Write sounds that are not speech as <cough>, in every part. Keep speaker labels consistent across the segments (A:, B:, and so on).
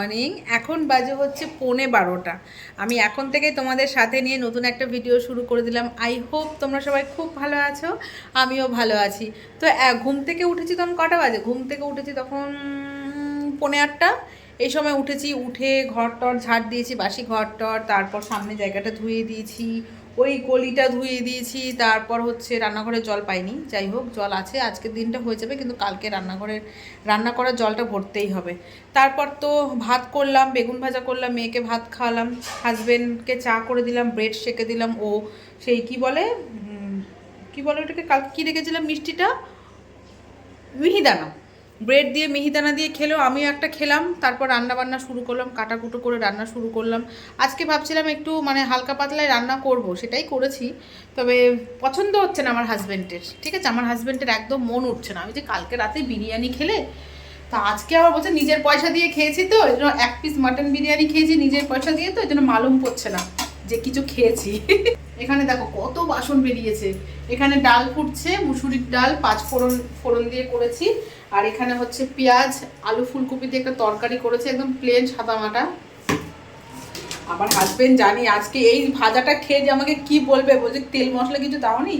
A: Morning এখন বাজে হচ্ছে পৌনে বারোটা। আমি এখন থেকে তোমাদের সাথে নিয়ে নতুন একটা ভিডিও শুরু করে দিলাম। আই হোপ তোমরা সবাই খুব ভালো আছো, আমিও ভালো আছি। তো ঘুম থেকে উঠেছি তখন কটা বাজে? ঘুম থেকে উঠেছি তখন পৌনে আটটা। এই সময় উঠেছি, উঠে ঘর টর ঝাড় দিয়েছি, বাসি ঘর টর তারপর সামনে জায়গাটা ধুয়ে দিয়েছি। ওই গলিটা ধুয়ে দিয়েছি, তারপর হচ্ছে রান্নাঘরে জল পাইনি। যাই হোক, জল আছে, আজকের দিনটা হয়ে যাবে, কিন্তু কালকে রান্নাঘরের, রান্না করার জলটা ভরতেই হবে। তারপর তো ভাত করলাম, বেগুন ভাজা করলাম, মেয়েকে ভাত খাওয়ালাম, হাজবেন্ডকে চা করে দিলাম, ব্রেড সেকে দিলাম, ও সেই কি বলে কি বলে ওটাকে, কালকে কী রেখেছিলাম মিষ্টিটা? মিহিদানা। ব্রেড দিয়ে মিহিদানা দিয়ে খেলো, আমিও একটা খেলাম, তারপর রান্না বান্না শুরু করলাম, কাটাকুটো করে রান্না শুরু করলাম। আজকে ভাবছিলাম একটু মানে হালকা পাতলায় রান্না করব, সেটাই করেছি, তবে পছন্দ হচ্ছে না আমার হাজব্যান্ডের ঠিক আছে? আমার হাজব্যান্ডের একদম মন উঠছে না। আমি যে কালকে রাতে বিরিয়ানি খেলে, তা আজকে আবার বলছে নিজের পয়সা দিয়ে খেয়েছি তো, এই জন্য এক পিস মাটন বিরিয়ানি খেয়েছি নিজের পয়সা দিয়ে তো, এই জন্য মালুম পড়ছে না যে কিছু খেয়েছি। <laughs> এখানে দেখো কত বাসন বেরিয়েছে। এখানে ডাল ফুটছে, মুসুরির ডাল, পাঁচ ফোড়ন ফোড়ন দিয়ে করেছি। আর এখানে হচ্ছে পেঁয়াজ, আলু ফুলকপি দিয়ে একটা তরকারি করেছে, একদম প্লেন সাদা মাটা। আমার হাজবেন্ড জানি, আজকে এই ভাজাটা খেয়ে যে আমাকে কি বলবে? বলছে, তেল মশলা কিছু দাওনি?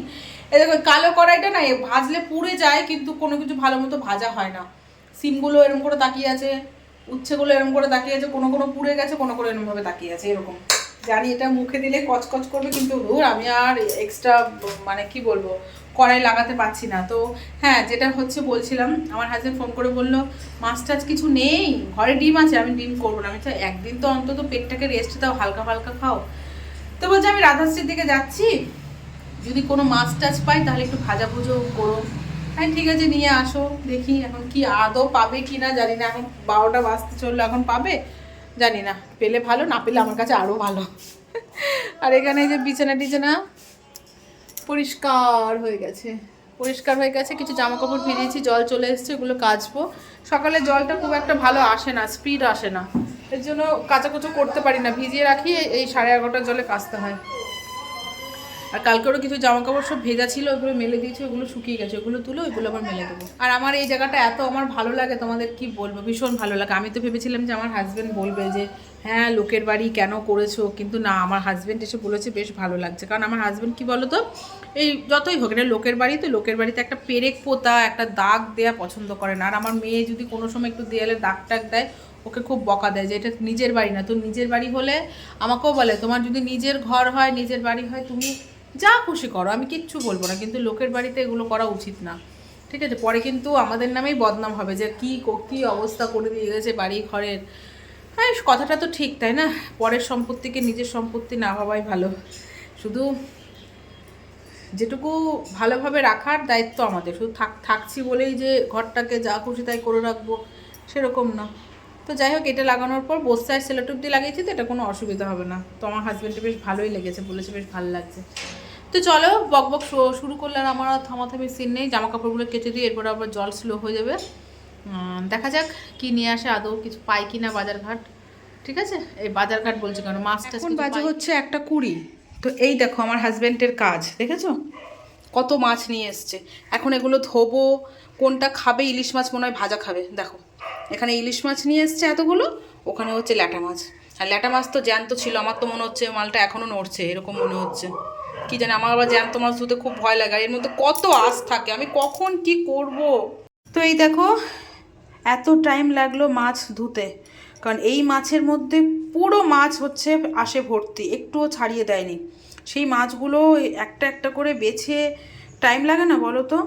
A: এ দেখো, কালো কড়াইটা না ভাজলে পুড়ে যায়, কিন্তু কোনো কিছু ভালো মতো ভাজা হয় না। সিমগুলো এরকম করে তাকিয়ে আছে, উচ্ছেগুলো এরকম করে তাকিয়ে আছে, কোনো কোনো পুড়ে গেছে, কোনো কোনো এরকমভাবে তাকিয়ে আছে, এরকম। জানি এটা মুখে দিলে কচকচ করবে, কিন্তু আমি আর এক্সট্রা মানে কি বলব? কড়াই লাগাতে পারছি না। তো হ্যাঁ যেটা হচ্ছে বলছিলাম, আমার হাজবেন্ড ফোন করে বলল, মাছ টাছ কিছু নেই, ঘরে ডিম আছে, আমি ডিম করব না। আমি তো একদিন তো অন্তত পেটটাকে রেস্ট দাও, হালকা ফালকা খাও। তো বলছে, আমি রাধাশ্রীর দিকে যাচ্ছি, যদি কোনো মাছ টাছ পাই, তাহলে একটু ভাজা ভুজো করো। হ্যাঁ ঠিক আছে, নিয়ে আসো, দেখি এখন কি আদৌ পাবে কি না জানি না। এখন বারোটা বাজতে চলল, এখন পাবে? জানি না, পেলে ভালো, না পেলে আমার কাছে আরও ভালো। <laughs> আর এখানে যে বিছানা টিছানা পরিষ্কার হয়ে গেছে। পরিষ্কার হয়ে গেছে, কিছু জামা কাপড় ভিজিয়েছি, জল চলে এসছে ওগুলো কাচবো। সকালে জলটা খুব একটা ভালো আসে না স্পিড আসে না। এর জন্য কাচাকুচো করতে পারি না, ভিজিয়ে রাখি এই- এই সাড়ে এগারোটার জলে কাচতে হয়। আর কালকেরও কিছু জামা কাপড় সব ভেজা ছিল ওগুলো মেলে দিয়েছি, ওগুলো শুকিয়ে গেছে, ওগুলো তুলে ওইগুলো আবার মেলে দেবো। আর আমার এই জায়গাটা এত আমার ভালো লাগে, তোমাদের কি বলব? ভীষণ ভালো লাগে। আমি তো ভেবেছিলাম যে আমার হাজব্যান্ড বলবে যে হ্যাঁ লোকের বাড়ি কেন করেছ? কিন্তু না, আমার হাজব্যান্ড এসে বলেছে, বেশ ভালো লাগছে। কারণ আমার হাজব্যান্ড কি বলো তো এই যতই হোক, এটা লোকের বাড়ি তো, লোকের বাড়িতে একটা পেরেক পোতা, একটা দাগ দেয়া পছন্দ করে না। আর আমার মেয়ে যদি কোনো সময় একটু দেয়ালে দাগ টাগ দেয়, ওকে খুব বকা দেয় যে, এটা নিজের বাড়ি না। তো নিজের বাড়ি হলে আমাকেও বলে, তোমার যদি নিজের ঘর হয়, নিজের বাড়ি হয়, তুমি যা খুশি করো, আমি কিচ্ছু বলব না, কিন্তু লোকের বাড়িতে এগুলো করা উচিত না। ঠিক আছে? পরে কিন্তু আমাদের নামেই বদনাম হবে যে কী কী অবস্থা করে দিয়ে গেছে বাড়ি ঘরের। হ্যাঁ কথাটা তো ঠিক, তাই না? পরের সম্পত্তিকে নিজের সম্পত্তি না ভাবাই ভালো। শুধু যেটুকু ভালোভাবে রাখার দায়িত্ব আমাদের। শুধু থাক, থাকছি বলেই যে ঘরটাকে যা খুশি তাই করে রাখব, সেরকম না। তো যাই হোক, এটা লাগানোর পর বসতে আর সেলোটুপ দিয়ে লাগিয়েছি তো, এটা কোনো অসুবিধা হবে না। তো আমার হাজব্যান্ডে বেশ ভালোই লেগেছে, বলেছে বেশ ভালো লাগছে। তো চলো বক বক শুরু করলে আর আমার থামাথামি সিন নেই। জামা কাপড়গুলো কেটে দিই এরপর আবার জল স্লো হয়ে যাবে। দেখা যাক কি নিয়ে আসে আদৌ কিছু পাই কি না বাজারঘাট। ঠিক আছে? এই বাজারঘাট বলছি কেন মাছটা এখন বাজে হচ্ছে একটা কুড়ি। তো এই দেখো আমার হাজব্যান্ডের কাজ দেখেছ? কত মাছ নিয়ে এসছে। এখন এগুলো ধোবো কোনটা খাবে ইলিশ মাছ মনে হয় ভাজা খাবে। দেখো এখানে ইলিশ মাছ নিয়ে এসছে এতগুলো ওখানে হচ্ছে ল্যাটা মাছ। আর ল্যাটা মাছ তো জ্যান্ত ছিল আমার তো মনে হচ্ছে মালটা এখনও নড়ছে এরকম মনে হচ্ছে। কি জানি, আমার আবার জ্যান্ত মাছ ধুতে খুব ভয় লাগে, আর এর মধ্যে কত আশ থাকে, আমি কখন কি করব? তো এই দেখো, এত টাইম লাগল মাছ ধুতে, কারণ এই মাছের মধ্যে পুরো মাছ হচ্ছে আসে ভর্তি, একটুও ছাড়িয়ে দেয়নি। সেই মাছগুলো একটা একটা করে বেছে টাইম লাগে না বলো তো?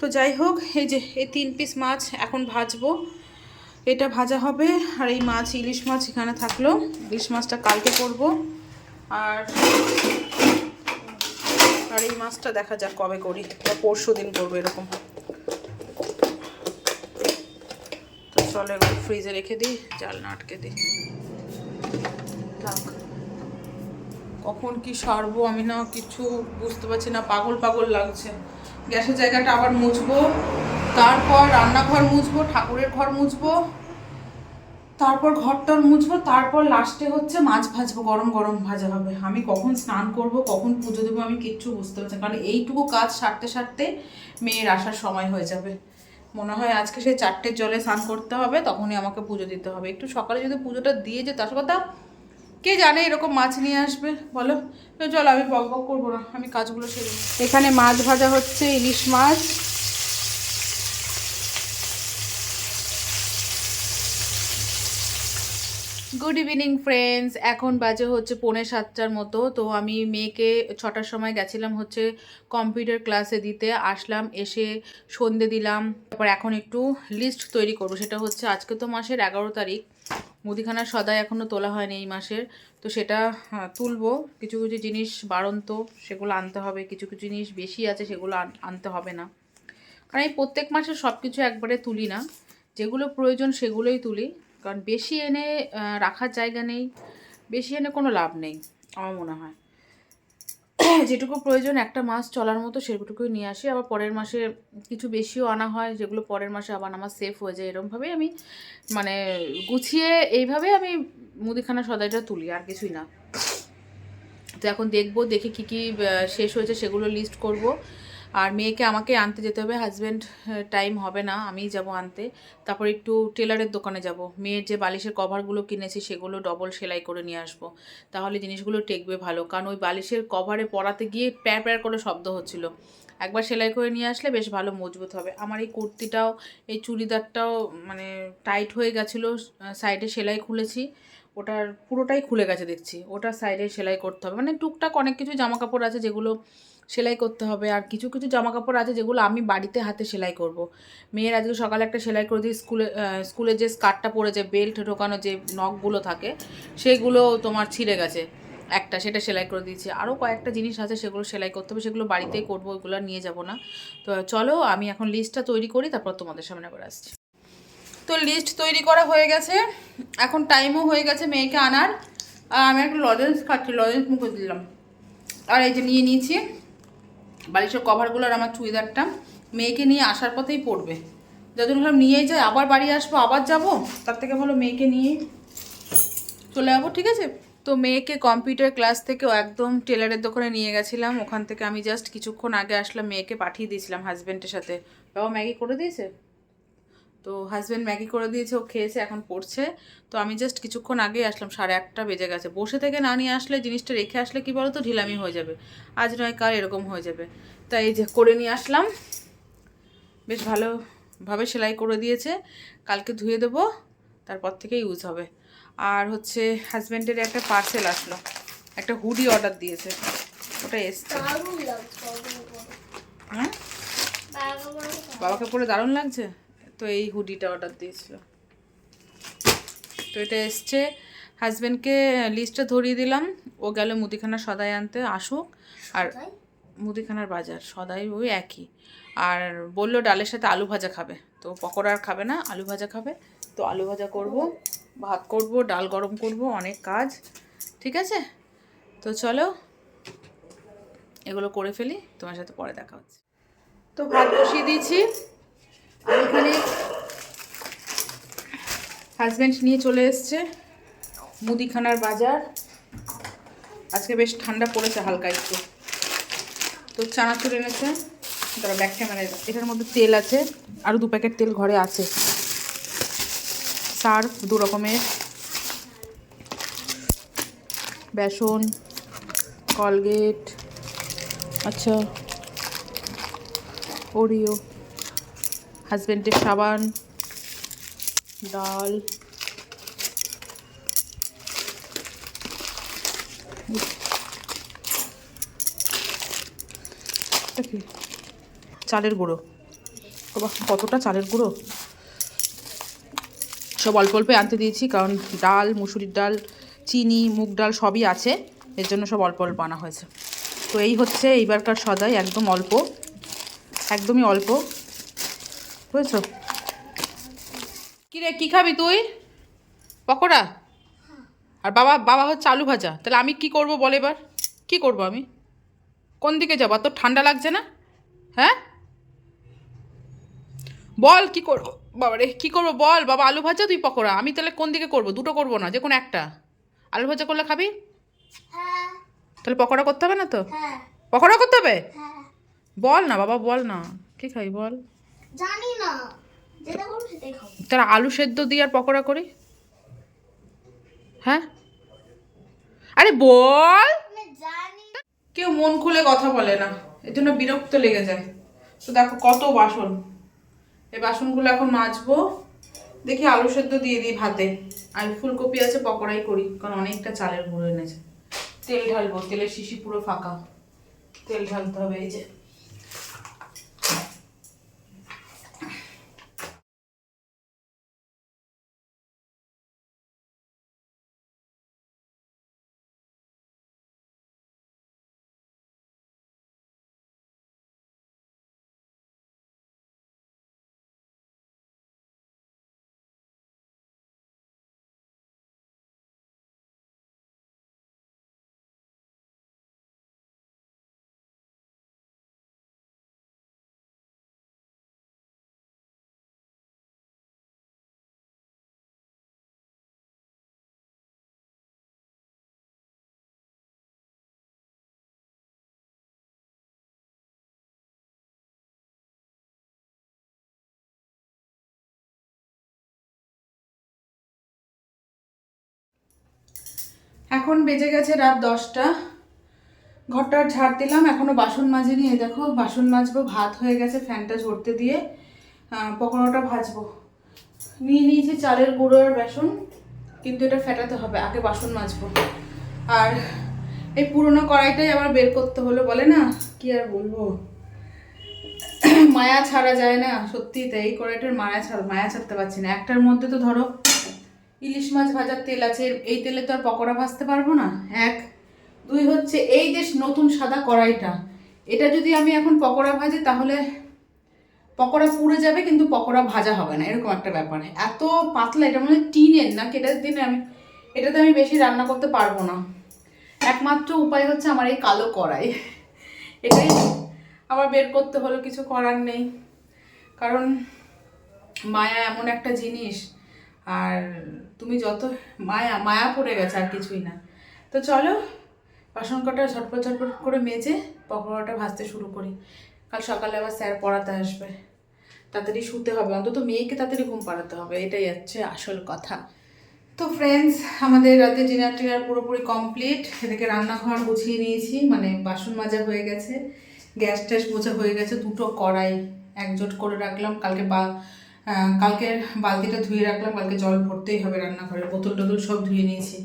A: তো যাই হোক, এই যে, এই তিন পিস মাছ এখন ভাজবো। এটা ভাজা হবে, আর এই মাছ, ইলিশ মাছ এখানে থাকল। ইলিশ মাছটা কালকে করব। আর আর এই মাছটা দেখা যাক কবে করি, বা পরশু দিন করব এরকম। চলো এবার ফ্রিজে রেখে দিই জাল না আটকে দিই। কখন কি সারবো আমি না কিছু বুঝতে পারছি না, পাগল পাগল লাগছে। গ্যাসের জায়গাটা আবার মুছবো, তারপর রান্নাঘর মুছবো, ঠাকুরের ঘর মুছবো তারপর ঘরটর মুছবো, তারপর লাস্টে হচ্ছে মাছ ভাজবো, গরম গরম ভাজা হবে। আমি কখন স্নান করব, কখন পুজো দেবো, আমি কিচ্ছু বুঝতে পারছি। কারণ এইটুকু কাজ সারতে সারতে মেয়ের আসার সময় হয়ে যাবে। মনে হয় আজকে সেই চারটের জলে স্নান করতে হবে, তখনই আমাকে পুজো দিতে হবে। একটু সকালে যদি পুজোটা দিয়ে যেত, আসল কথা, কে জানে এরকম মাছ নিয়ে আসবে? বলো? চলো, আমি বক বক করব না, আমি কাজগুলো সেরে এখানে মাছ ভাজা হচ্ছে, ইলিশ মাছ গুড ইভিনিং ফ্রেন্ডস এখন বাজে হচ্ছে পৌনে সাতটার মতো। তো আমি মেয়েকে ছটার সময় গেছিলাম হচ্ছে কম্পিউটার ক্লাসে দিতে। আসলাম এসে সন্ধে দিলাম। তারপর এখন একটু লিস্ট তৈরি করব। সেটা হচ্ছে আজকে তো মাসের এগারো তারিখ। মুদিখানার সদাই এখনও তোলা হয়নি এই মাসের। তো সেটা হ্যাঁ, তুলবো। কিছু কিছু জিনিস বাড়ন্ত সেগুলো আনতে হবে। কিছু কিছু জিনিস বেশি আছে সেগুলো আন- আনতে হবে না। কারণ এই প্রত্যেক মাসে সব কিছু একবারে তুলি না। যেগুলো প্রয়োজন সেগুলোই তুলি। কারণ বেশি এনে রাখার জায়গা নেই, বেশি এনে কোনো লাভ নেই, আমার মনে হয়। যেটুকু প্রয়োজন একটা মাস চলার মতো সেটুকুই নিয়ে আসি। আবার পরের মাসে কিছু বেশিও আনা হয়, যেগুলো পরের মাসে আবার আমার সেফ হয়ে যায়, এরমভাবেই আমি মানে গুছিয়ে এইভাবে আমি মুদিখানা সদাইটা তুলি, আর কিছুই না। তো এখন দেখব, দেখে কী কী শেষ হয়েছে সেগুলো লিস্ট করব। আর মেয়েকে আমাকে আনতে যেতে হবে হাজব্যান্ড টাইম হবে না আমিই যাব আনতে। তারপর একটু টেলারের দোকানে যাব। মেয়ের যে বালিশের কভারগুলো কিনেছি, সেগুলো ডবল সেলাই করে নিয়ে আসব। তাহলে জিনিসগুলো টেকবে ভালো। কারণ ওই বালিশের কভারে পরাতে গিয়ে প্যার প্যার করে শব্দ হচ্ছিল। একবার সেলাই করে নিয়ে আসলে বেশ ভালো মজবুত হবে। আমার এই কুর্তিটাও, এই চুড়িদারটাও মানে টাইট হয়ে গেছিল সাইডে সেলাই খুলেছি। ওটার পুরোটাই খুলে গেছে দেখছি। ওটা সাইডে সেলাই করতে হবে। মানে টুকটাক অনেক কিছু জামা কাপড় আছে যেগুলো সেলাই করতে হবে। আর কিছু কিছু জামা কাপড় আছে যেগুলো আমি বাড়িতে হাতে সেলাই করব। মেয়ের আজকে সকালে একটা সেলাই করে দিই, স্কুলে স্কুলে যে স্কার্টটা পরে যে বেল্ট ঢোকানো যে নখগুলো থাকে, সেগুলো তোমার ছিঁড়ে গেছে। একটা সেটা সেলাই করে দিয়েছি। আরও কয়েকটা জিনিস আছে সেগুলো সেলাই করতে হবে, সেগুলো বাড়িতেই করব, ওইগুলো নিয়ে যাব না। তো চলো, আমি এখন লিস্টটা তৈরি করি, তারপর তোমাদের সামনে আবার আসছি। তো লিস্ট তৈরি করা হয়ে গেছে। এখন টাইমও হয়ে গেছে মেয়েকে আনার। আর আমি একটা লজেন্স খাচ্ছি লজেন্স মুখে দিলাম। আর এই যে নিয়ে নিয়েছি। বালিশের কভারগুলো আর আমার চুড়িদারটা। মেয়েকে নিয়ে আসার পথেই পড়বে। যতদিন ভাবলাম নিয়েই যাই, আবার বাড়ি আসব, আবার যাব, তার থেকে ভালো মেয়েকে নিয়ে চলে যাব, ঠিক আছে? তো মেয়েকে কম্পিউটার ক্লাস থেকে একদম টেলারের দোকানে নিয়ে গেছিলাম। ওখান থেকে আমি জাস্ট কিছুক্ষণ আগে আসলাম, মেয়েকে পাঠিয়ে দিয়েছিলাম হাজব্যান্ডের সাথে। বাবা, ম্যাগি করে দিয়েছে? তো হাজব্যান্ড ম্যাগি করে দিয়েছে ও খেয়েছে এখন পড়ছে। তো আমি জাস্ট কিছুক্ষণ আগেই আসলাম সাড়ে আটটা বেজে গেছে। বসে থেকে না নিয়ে আসলে জিনিসটা রেখে আসলে কি বলো তো ঢিলামি হয়ে যাবে। আজ নয় কাল এরকম হয়ে যাবে। তাই এই যে করে নিয়ে আসলাম। বেশ ভালোভাবে সেলাই করে দিয়েছে। কালকে ধুয়ে দেবো তারপর থেকে ইউজ হবে। আর হচ্ছে হাজব্যান্ডের একটা পার্সেল আসলো। একটা হুডি অর্ডার দিয়েছে। ওটা এসছে। হ্যাঁ?
B: বাবাকে পরে
A: দারুণ লাগছে? তো এই হুডিটা অর্ডার দিয়েছিল। তো এটা এসছে। হাজব্যান্ডকে লিস্টটা ধরিয়ে দিলাম। ও গেল মুদিখানা সদাই আনতে আসুক। আর মুদিখানার বাজার সদাই ওই একই। আর বলল ডালের সাথে আলু ভাজা খাবে। তো পকোড়া আর খাবে না আলু ভাজা খাবে। তো আলু ভাজা করব ভাত করব ডাল গরম করব অনেক কাজ। ঠিক আছে? তো চলো এগুলো করে ফেলি। তোমার সাথে পরে দেখা হচ্ছে। তো ভাত বসিয়ে দিয়েছি। আর এখানে হাজব্যান্ড নিয়ে চলে এসছে মুদিখানার বাজার। আজকে বেশ ঠান্ডা পড়েছে হালকা একটু। তো চানাচুর এনেছে। তারা ব্যাক ক্যামেরা এটার মধ্যে তেল আছে। আরও দু প্যাকেট তেল ঘরে আছে। সার্ফ দু রকমের। বেসন, কলগেট আচ্ছা ওরিও। হাজব্যান্ডের সাবান, ডাল চালের গুঁড়ো। কতটা চালের গুঁড়ো? সব অল্প অল্প আনতে দিয়েছি, কারণ ডাল, মুসুরির ডাল, চিনি, মুগ ডাল সবই আছে, এর জন্য সব অল্প অল্প আনা হয়েছে। তো এই হচ্ছে এইবারকার সদাই, একদম অল্প, একদমই অল্প। বুঝেছ? কী রে কী খাবি তুই? পকোড়া? আর বাবা বাবা হচ্ছে আলু ভাজা। তাহলে আমি কি করব বল এবার? কি করব আমি? কোন দিকে যাব? তোর ঠান্ডা লাগছে না? হ্যাঁ? বল কি করব? বাবারে কি করব বল? বাবা আলু ভাজা তুই পকোড়া? আমি তাহলে কোন দিকে করব? দুটো করব না যে কোনো একটা। আলু ভাজা করলে খাবি? তাহলে পকোড়া করতে হবে না তো?
B: হ্যাঁ।
A: পকোড়া করতে হবে?
B: হ্যাঁ।
A: বল না বাবা বল না। কি খাই বল?
B: জানি না এটাই খাব।
A: তার আলু সেদ্ধ দিয়ে আর পকোড়া করি? হ্যাঁ? আরে বল! কেউ মন খুলে কথা বলে না। এর জন্য বিরক্ত লেগে যায়। তো দেখো কত বাসন। এই বাসনগুলো এখন মাজবো। দেখি আলু সেদ্ধ দিয়ে দিই ভাতে। আর ফুলকপি আছে পকোড়াই করি। কারণ অনেকটা চালের গুঁড়ো এনেছে। তেল ঢালবো। তেলের শিশি পুরো ফাঁকা। তেল ঢালতে হবে এই যে। এখন বেজে গেছে রাত দশটা। ঘরটা ঝাড় দিলাম এখনও বাসন মাজিনি। এই দেখো, বাসন মাজবো, ভাত হয়ে গেছে ফ্যানটা ঝরতে দিয়ে পকোড়াটা ভাজবো। নিয়ে নিয়েছি চালের গুঁড়ো আর বেসন, কিন্তু এটা ফেটাতে হবে, আগে বাসন মাজবো। আর এই পুরোনো কড়াইটাই আবার বের করতে হলো, বলে না? কি আর বলব? মায়া ছাড়া যায় না, সত্যি, তাই এই কড়াইটার মায়া ছাড়া, মায়া ছাড়তে পারছি না। একটার মধ্যে তো ধরো ইলিশ মাছ ভাজার তেল আছে, এই তেলে তো আর পকোড়া ভাজতে পারব না? এক। দুই হচ্ছে, এই যে নতুন সাদা কড়াইটা। এটা যদি আমি এখন পকোড়া ভাজি, তাহলে পকোড়া পুড়ে যাবে, কিন্তু পকোড়া ভাজা হবে না, এরকম একটা ব্যাপার। এত পাতলা, এটা মানে টিনের না এটার দিনে আমি, এটাতে আমি বেশি রান্না করতে পারব না। একমাত্র উপায় হচ্ছে আমার এই কালো কড়াই। এটাই আবার বের করতে হলো, কিছু করার নেই। কারণ মায়া এমন একটা জিনিস আর তুমি যত মায়া মায়া পড়ে গেছে আর কিছুই না। তো চলো, বাসন কটা ঝটপট ঝটপট করে মেজে পকোড়াটা ভাজতে শুরু করি। কাল সকালে আবার স্যার পড়াতে আসবে। তাড়াতাড়ি শুতে হবে। অন্তত মেয়েকে তাড়াতাড়ি ঘুম পাড়াতে হবে। এটাই হচ্ছে আসল কথা। তো ফ্রেন্ডস আমাদের রাতে ডিনার টিনার পুরোপুরি কমপ্লিট এদিকে রান্নাঘর গুছিয়ে নিয়েছি। মানে বাসন মাজা হয়ে গেছে। গ্যাস ট্যাস মোছা হয়ে গেছে। দুটো কড়াই একজোট করে রাখলাম। কালকে বা কালকের বালতিটা ধুয়ে রাখলাম, কালকে জল ভরতেই হবে রান্নাঘরে। বোতল টোতল সব ধুয়ে নিয়েছি।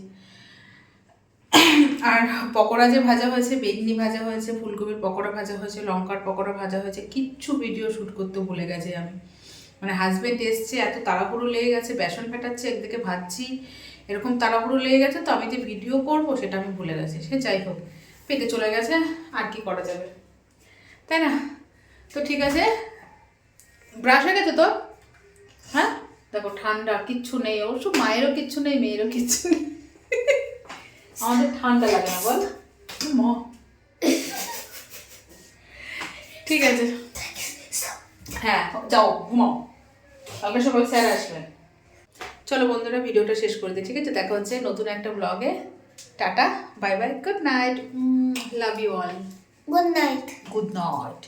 A: আর পকোড়া যে ভাজা হয়েছে, বেগনি ভাজা হয়েছে, ফুলকপির পকোড়া ভাজা হয়েছে, লঙ্কার পকোড়া ভাজা হয়েছে, কিচ্ছু ভিডিও শ্যুট করতে ভুলে গেছি আমি। মানে হাজব্যান্ড এসছে, এত তাড়াহুড়ো লেগে গেছে, বেসন ফেটাচ্ছে, একদিকে ভাজছি, এরকম তাড়াহুড়ো লেগে গেছে তো আমি যে ভিডিও করব সেটা আমি ভুলে গেছি। সে যাই হোক, পেটে চলে গেছে, আর কি করা যাবে? তাই না? তো ঠিক আছে? ব্রাশ হয়ে গেছে তো? দেখো ঠান্ডা কিচ্ছু নেই অবশ্য মায়েরও কিচ্ছু নেই মেয়েরও কিচ্ছু নেই। আমাদের ঠান্ডা লাগে না বল। ম। ঠিক আছে। হ্যাঁ যাও ঘুমাও। কালকে সকাল স্যার আসবেন। চলো বন্ধুরা ভিডিওটা শেষ করে দিই ঠিক আছে? দেখা হচ্ছে নতুন একটা ব্লগে tata bye bye good night love you all
B: good night
A: good night